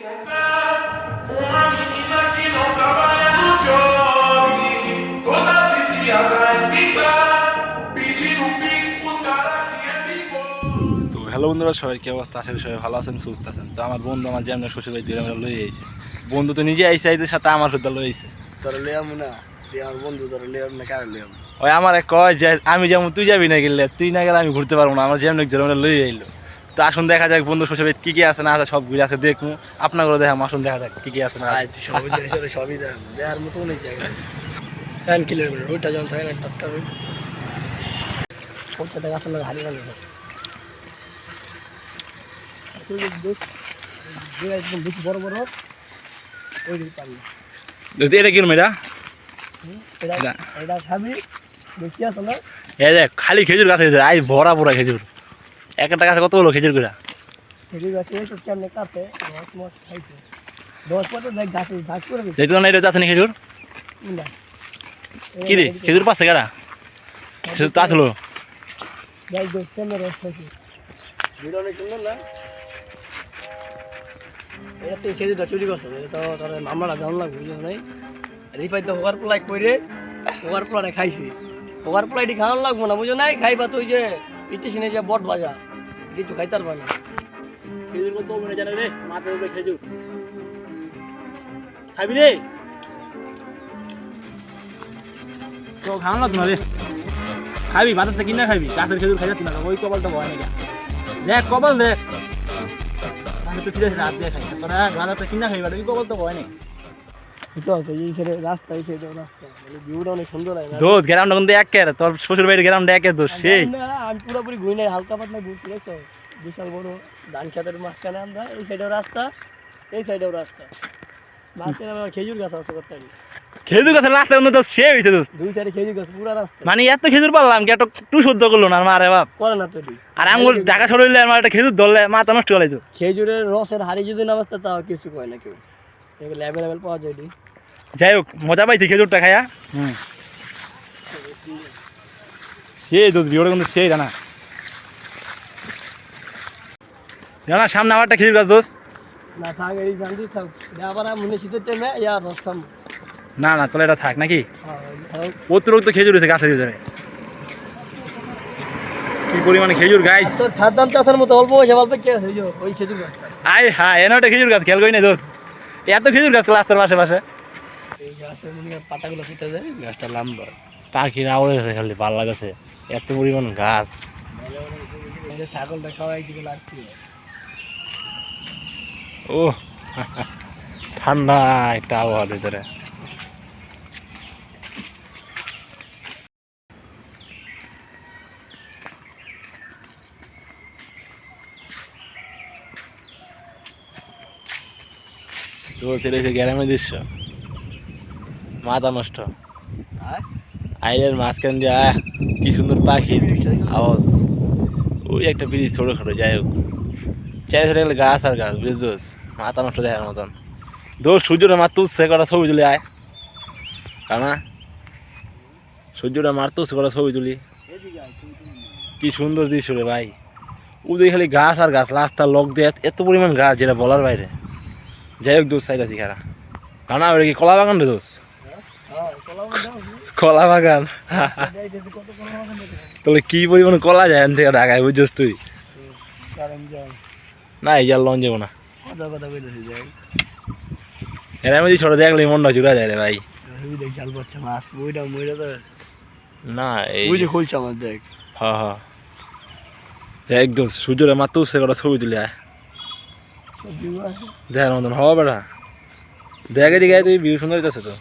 Hello বন্ধুরা সবাই কি অবস্থা? করি সবাই ভালো আছেন সুস্থ আছেন। তো আমার বন্ধু আমার যেমন শ্বশুর বাড়ি আমরা লই আইছে। বন্ধু তো নিজে আইসে আইতে সাথে আমার সাথে লই আইছে। তোর লিয়াম না আমার বন্ধু তোর লিয়াম না কার লিয়াম ওই আমার কয় যে আমি যেমন তুই যাবি না গেলে? তুই না গেলে আমি ঘুরতে পারব না। আমার যেমন আমরা লই আইলো। তো আসুন দেখা যাক বন্ধু শ্বশুর বাড়ি কি কি আছে না আছে সব ঘুরে আছে দেখব। আপনাকেও দেখাম আসুন দেখা যাক কি কি আছে না সবই সবই দেখ। দেখার মতো জায়গা ওইটা যখন থাকে না টপটা ওই। ওইটা দেখা আসলে হারিয়ে গেল একদম বেশি বড় বড় ওই দিকে পারলি এটা কিরম এটা? এটা এটা- এটা খাবি দেখি আছে না এই দেখ খালি খেজুর গাছ হয়েছে আই ভরা ভরা খেজুর। এক একটা গাছে কত হলো খেজুরগুলা খেলি গাছে তো কেমনে কাটে? দশ মাস খাইছে। দশ মাসে দেখ গাছে ধাক করে দিচ্ছে যেহেতু না এটা যাচ্ছে না খেজুর? না। কি রে খেজুর পাচ্ছে কারা? খেজুর তো যাই দোষ কেমনে রস খাইছে? ভিডিও অনেক সুন্দর না? এটা খেজুরটা চুরি করছ এটা তো মামলাটা নাই? রিফাই তো হোকার পোলাই কইরে হোকার পোলাটা খাইছি। হোকার পোলাইটি খাওয়ান লাগবো না বুঝো নাই? খাইবা তুই যে ইচ্ছে সিনে যে বট ভাজা কিছু খাইতার পারে না। খেজুর কত মনে জানে রে? মাথার উপরে খেজুর। খাবি রে? তো খাও না তোমার। রে খাবি বাজার থেকে কিনা খাবি। গাছের খেজুর খাই যাচ্ছি না ওই কপাল তো ভয় নাকি দেখ কপাল দেখ। আমি তো ঠিক আছে রাত দিয়ে খাই। তোরা বাজার থেকে কিনা খাইবা ওই কপাল তো ভয় নেই। রাস্তা এই সাইডে রাস্তা। মানে ভিউটা অনেক সুন্দর লাগে দোষ গ্রামটা কিন্তু একের তোর শ্বশুর বাড়ির গ্রামটা একের দোষ সেই। আমি পুরোপুরি ঘুরি নাই হালকা পাতলা ঘুরছি দেখছ? বিশাল বড় ধান খেতের মাঝখানে আমরা এই সাইডেও রাস্তা এই সাইডেও রাস্তা। মাঝখানে আমার খেজুর গাছ আছে করতে খেজুর গাছের রাস্তা কিন্তু তো সে হয়েছে দোষ। দুই সাইডে খেজুর গাছ পুরো রাস্তা। মানে এত খেজুর পারলাম কি একটু সহ্য করল না মারে বাপ। করে না তো। আর আঙুল ঢাকা আমার একটা খেজুর ধরলে মাথা নষ্ট করে খেজুরের রসের হাড়ি যদি না বাঁচতে তাও কিছু কয় না কেউ। এগুলো অ্যাভেলেবেল পাওয়া যায় যাই হোক মজা পাইছি খেজুরটা খাইয়া হুম। সেই দুধ বিওটা কিন্তু সেই জানা। জানা সামনে আমার একটা খেজুর গাছ দোষ না থাক এই জানতে থাক। আবার মনে শীতের টাইমে ইয়া না না তাহলে এটা থাক নাকি? হ্যাঁ, অতিরিক্ত খেজুর হয়েছে গাছের ভিতরে। কি পরিমাণে খেজুর গাছ তোর ছাদ দাম চাষের মতো অল্প পয়সা অল্প কে ওই খেজুর গাছ। আয় হ্যাঁ এনে একটা খেজুর গাছ খেয়াল করি না দোষ এত খেজুর গাছ রাস্তার পাশে পাশে পাতাগুলো ফিটে যায়, গাছটা আওয়াজ আছে খালি, ভালো লাগছে এত পরিমাণ গাছ। ছাগলটা লাগছে। ও ঠান্ডা একটা আবহাওয়া ভিতরে। তো গ্রামের দৃশ্য। মাথা নষ্ট। আইলের মাঝখান দিয়ে কি সুন্দর পাখির আওয়াজ। ওই একটা ব্রিজ ছোটো ছোটো যাই হোক। চারি ছোটো গেলে গাছ আর গাছ বুঝছোস মাথা নষ্ট দেখার মতন। দোষ সূর্যটা মারতে উঠছে কটা ছবি তুলি আয়। কানা? সূর্যটা মারতে উঠছে কটা ছবি তুলি। কি সুন্দর দৃশ্য রে ভাই। ওদের খালি গাছ আর গাছ রাস্তার লোক দিয়ে এত- এত পরিমাণ গাছ যেটা বলার বাইরে। যাই হোক দোষ চাইতেছি খারা কানা ওটা কি কলা বাগান রে দোষ হ্যাঁ কলা বাগান। তাহলে কি পরিমাণ কলা যায় এখান থেকে ঢাকায় বুঝছিস তুই? না এই জাল লন যাব না। এর আমি ছোট দেখলে মনটা জুড়া যায় রে ভাই। না এই যে খুলছে আমার দেখ। হ হ একদম সূর্যরে মাত্র উঠছে কটা ছবি তুলে আয়। দেখার মতন হওয়া বেড়া। দেখে দিকে তুই ভিউ সুন্দর আছে তো।